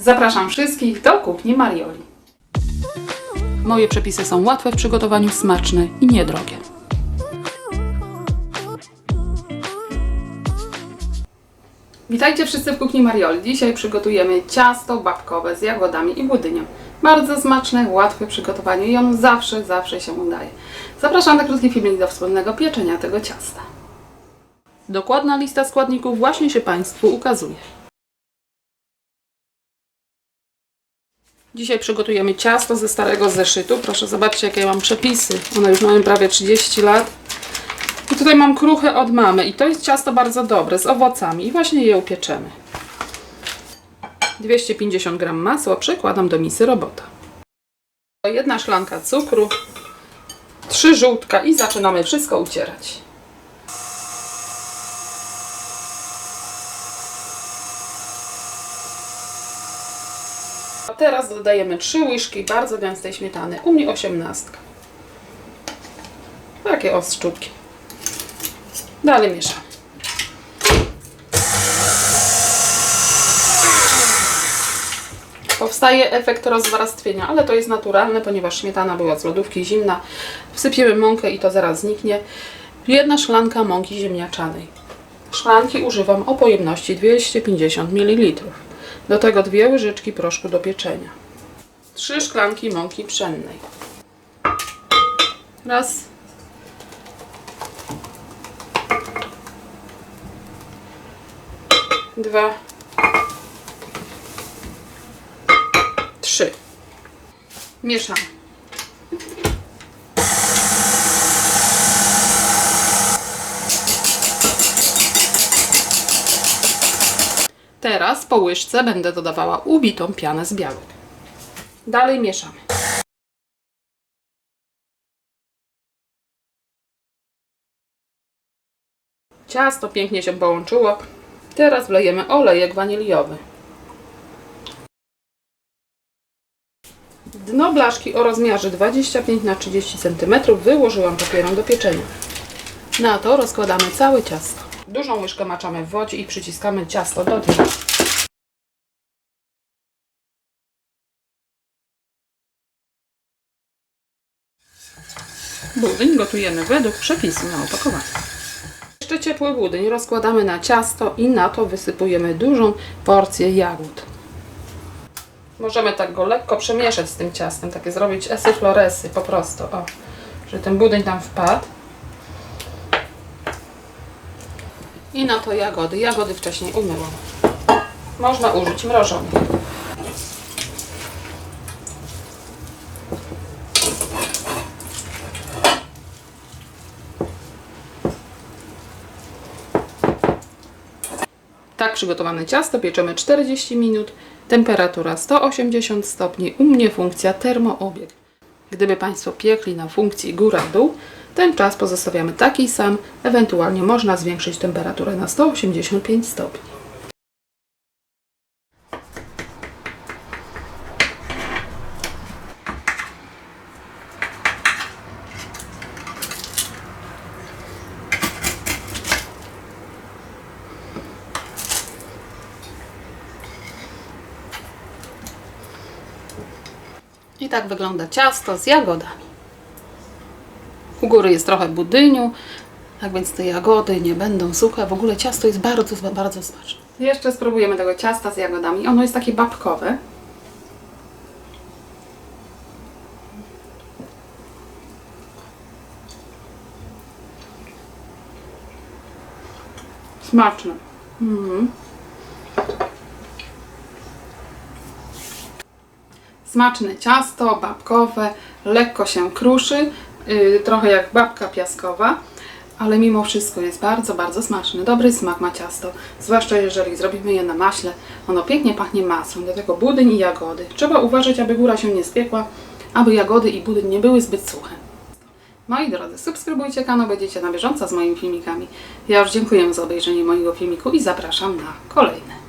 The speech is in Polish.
Zapraszam wszystkich do kuchni Marioli. Moje przepisy są łatwe w przygotowaniu, smaczne i niedrogie. Witajcie wszyscy w kuchni Marioli. Dzisiaj przygotujemy ciasto babkowe z jagodami i budynią. Bardzo smaczne, łatwe w przygotowaniu i ono zawsze, zawsze się udaje. Zapraszam na krótki filmik do wspólnego pieczenia tego ciasta. Dokładna lista składników właśnie się Państwu ukazuje. Dzisiaj przygotujemy ciasto ze starego zeszytu. Proszę zobaczcie, jakie ja mam przepisy. One już mają prawie 30 lat. I tutaj mam kruche od mamy. I to jest ciasto bardzo dobre, z owocami. I właśnie je upieczemy. 250 g masła przekładam do misy robota. Jedna szklanka cukru, trzy żółtka i zaczynamy wszystko ucierać. Teraz dodajemy 3 łyżki bardzo gęstej śmietany. U mnie 18. Takie ostrzutki. Dalej mieszam. Powstaje efekt rozwarstwienia, ale to jest naturalne, ponieważ śmietana była z lodówki zimna. Wsypiemy mąkę i to zaraz zniknie. Jedna szklanka mąki ziemniaczanej. Szklanki używam o pojemności 250 ml. Do tego dwie łyżeczki proszku do pieczenia. Trzy szklanki mąki pszennej. Raz. Dwa. Trzy. Mieszam. Teraz po łyżce będę dodawała ubitą pianę z białek. Dalej mieszamy. Ciasto pięknie się połączyło. Teraz wlejemy olejek waniliowy. Dno blaszki o rozmiarze 25 na 30 cm wyłożyłam papierem do pieczenia. Na to rozkładamy całe ciasto. Dużą łyżkę maczamy w wodzie i przyciskamy ciasto do dna. Budyń gotujemy według przepisu na opakowaniu. Jeszcze ciepły budyń rozkładamy na ciasto i na to wysypujemy dużą porcję jagód. Możemy tak go lekko przemieszać z tym ciastem, takie zrobić esy floresy po prostu, o, że ten budyń tam wpadł. I na to jagody. Jagody wcześniej umyłam. Można użyć mrożonych. Tak przygotowane ciasto pieczemy 40 minut, temperatura 180 stopni, u mnie funkcja termoobieg. Gdyby Państwo piekli na funkcji góra-dół, ten czas pozostawiamy taki sam, ewentualnie można zwiększyć temperaturę na 185 stopni. I tak wygląda ciasto z jagodami. U góry jest trochę budyniu, tak więc te jagody nie będą suche. W ogóle ciasto jest bardzo, bardzo smaczne. Jeszcze spróbujemy tego ciasta z jagodami. Ono jest takie babkowe. Smaczne. Mhm. Smaczne ciasto, babkowe, lekko się kruszy, trochę jak babka piaskowa, ale mimo wszystko jest bardzo, bardzo smaczny. Dobry smak ma ciasto, zwłaszcza jeżeli zrobimy je na maśle. Ono pięknie pachnie masłem, do tego budyń i jagody. Trzeba uważać, aby góra się nie spiekła, aby jagody i budyń nie były zbyt suche. Moi drodzy, subskrybujcie kanał, będziecie na bieżąco z moimi filmikami. Ja już dziękuję za obejrzenie mojego filmiku i zapraszam na kolejne.